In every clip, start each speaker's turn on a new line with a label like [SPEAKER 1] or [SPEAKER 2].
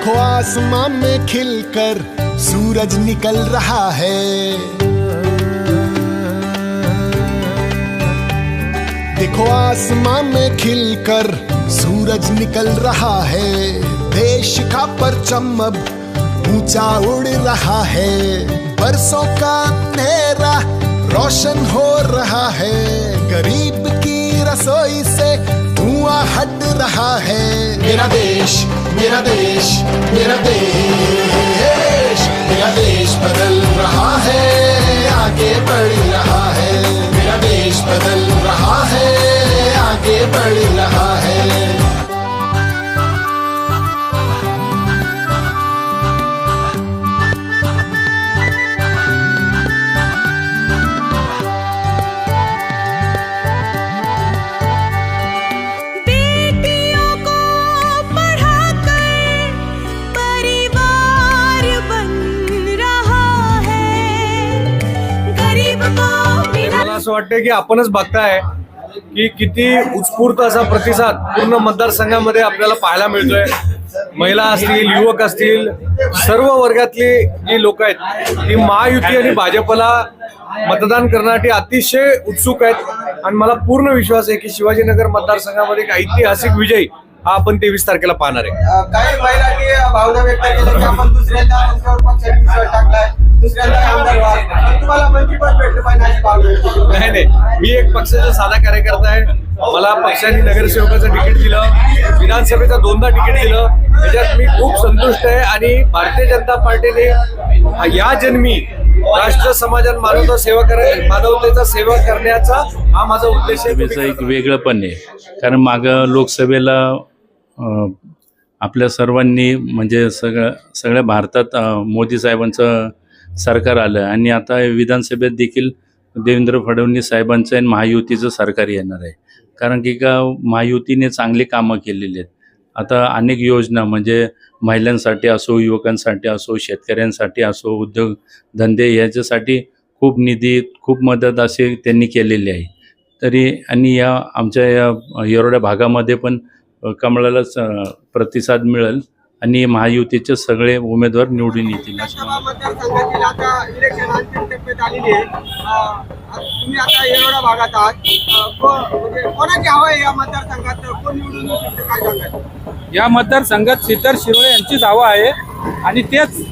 [SPEAKER 1] आसमान में खिलकर सूरज निकल रहा है। देखो आसमान में खिलकर सूरज निकल रहा है। देश का परचम अब ऊँचा उड़ रहा है। बरसों का अंधेरा रोशन हो रहा है। गरीब की रसोई से हुआ हट रहा है। मेरा देश मेरा देश मेरा देश। मेरा देश बदल रहा है आगे बढ़ रहा है। मेरा देश बदल रहा है आगे बढ़ रहा
[SPEAKER 2] बिना की
[SPEAKER 3] आपणच बघताय की किती उत्स्फूर्त असा प्रतिसाद पूर्ण मतदारसंघामध्ये आपल्याला पाहायला मिळतोय. महिला असतील युवक असतील सर्व वर्गातली जी लोक आहेत ती महायुती आणि भाजपला मतदान करण्यासाठी अतिशय उत्सुक आहेत. आणि मला पूर्ण विश्वास आहे की शिवाजीनगर मतदारसंघामध्ये एक ऐतिहासिक विजय हा आपण तेवीस तारखेला पाहणार आहे.
[SPEAKER 4] काही महिलांनी भावना व्यक्त की आपण दुसऱ्यांदा पक्षाने टाकलाय दुसऱ्यांदा आमदार तुम्हाला मंत्रीपद भेटलं पाहिजे अशी भावना
[SPEAKER 3] नाही नाही. मी एक पक्षाचा साधा कार्यकर्ता आहे. मला पक्षाने नगरसेवकाचं तिकीट दिलं विधानसभेचं दोनदा तिकीट दिलं. त्याच्यात मी खूप संतुष्ट आहे आणि भारतीय जनता पार्टीने या जन्मी राष्ट्र समाजात मानवता सेवा कराय मानवतेचा सेवा करण्याचा हा माझा उद्देश आहे.
[SPEAKER 5] एक वेगळं पण आहे. कारण मागं लोकसभेला आपल्या सर्वांनी म्हणजे सगळं सगळ्या भारतात मोदी साहेबांचं सरकार आलं आणि आता विधानसभेत देखील देवेंद्र फडणवीस साहेबांचं आणि महायुतीचं सरकार येणार आहे. कारण की का महायुतीने चांगली कामं केलेली आहेत. आता अनेक योजना म्हणजे महिलांसाठी असो युवकांसाठी असो शेतकऱ्यांसाठी असो उद्योग धंदे याच्यासाठी खूप निधी खूप मदत असे त्यांनी केलेली आहे. तरी आणि या आमच्या या येरोड्या भागामध्ये पण कमळालाच प्रतिसाद मिळेल. आणि महायुतीचे सगळे उमेदवार निवडून येतील
[SPEAKER 4] म्हणजे या मतदारसंघात?
[SPEAKER 6] सीतार शिरोळे यांचीच हवा आहे. आणि तेच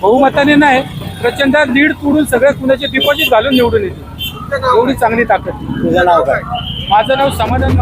[SPEAKER 6] बहुमताने नाही प्रचंड लीड तोडून सगळ्या कुणाचे डिपॉझिट घालून निवडून येते
[SPEAKER 4] तुमचं नाव
[SPEAKER 6] एवढी? चांगली ताकद.
[SPEAKER 4] तुझं नाव काय?
[SPEAKER 6] माझं नाव समाधान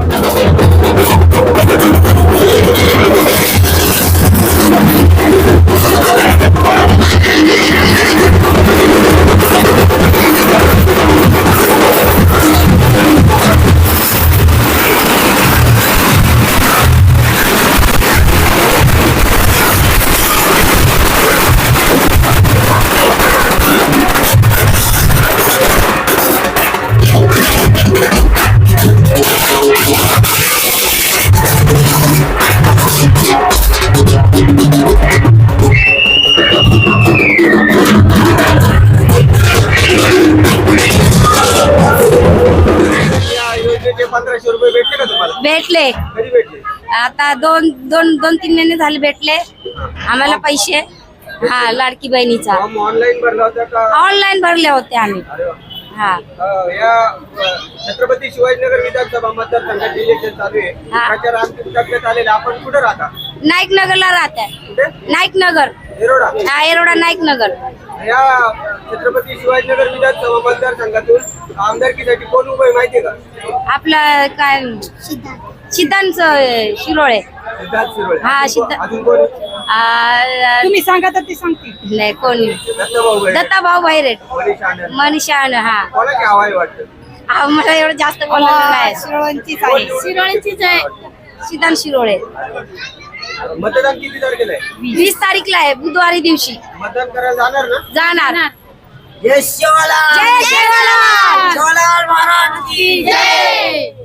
[SPEAKER 4] भेटले. कधी भेटले?
[SPEAKER 7] आता दोन दोन दोन तीन महिने झाले भेटले. आम्हाला पैसे. हा लाडकी बहिणीचा.
[SPEAKER 4] फॉर्म ऑनलाईन भरला होता का?
[SPEAKER 7] ऑनलाईन भरले होते आम्ही.
[SPEAKER 4] अरे वा.
[SPEAKER 7] हा.
[SPEAKER 4] अ, या अ, छत्रपती शिवाजीनगर विधानसभा इलेक्शन चालू आहे.
[SPEAKER 7] हा.
[SPEAKER 4] प्रचार अंतिम टप्प्यात आलेला आपण कुठे राहता?
[SPEAKER 7] नाईक नगरला राहत आहे
[SPEAKER 4] कुठे?
[SPEAKER 7] नाईक नगर
[SPEAKER 4] येरोडा.
[SPEAKER 7] हा एरोडा नाईक नगर
[SPEAKER 4] या छत्रपती शिवाजीनगर विधानसभा मतदारसंघातून आमदारकीसाठी कोण उभं आहे माहितीये का?
[SPEAKER 7] आपलं काय? सिद्धांत. शिरोळे.
[SPEAKER 4] सिद्धार्थ शिरोळे.
[SPEAKER 7] हा, सिद्धार्थ.
[SPEAKER 4] अजून कोण?
[SPEAKER 7] तुम्ही सांगा तर ते सांगते. नाही कोणी?
[SPEAKER 4] दत्ताभाऊ भैरे,
[SPEAKER 7] दत्ता भाऊ बाहेर
[SPEAKER 4] मनीष आनंद.
[SPEAKER 7] मनीषा हा.
[SPEAKER 4] कोणाची हवा आहे वाटतं?
[SPEAKER 7] हा, मला एवढं जास्त बोलायचं नाही
[SPEAKER 2] शिरोळ्यांचीच आहे. शिरोळ्यांचीच आहे.
[SPEAKER 7] सिद्धांत शिरोळे.
[SPEAKER 4] मतदान किती तारखेला आहे?
[SPEAKER 7] वीस तारीखला आहे बुधवारी दिवशी.
[SPEAKER 4] मतदान करायला जाणार ना?
[SPEAKER 7] जाणार.
[SPEAKER 4] जय शिवाला
[SPEAKER 7] जय शिवलाल!
[SPEAKER 4] शिवलाल महाराज की
[SPEAKER 7] जय!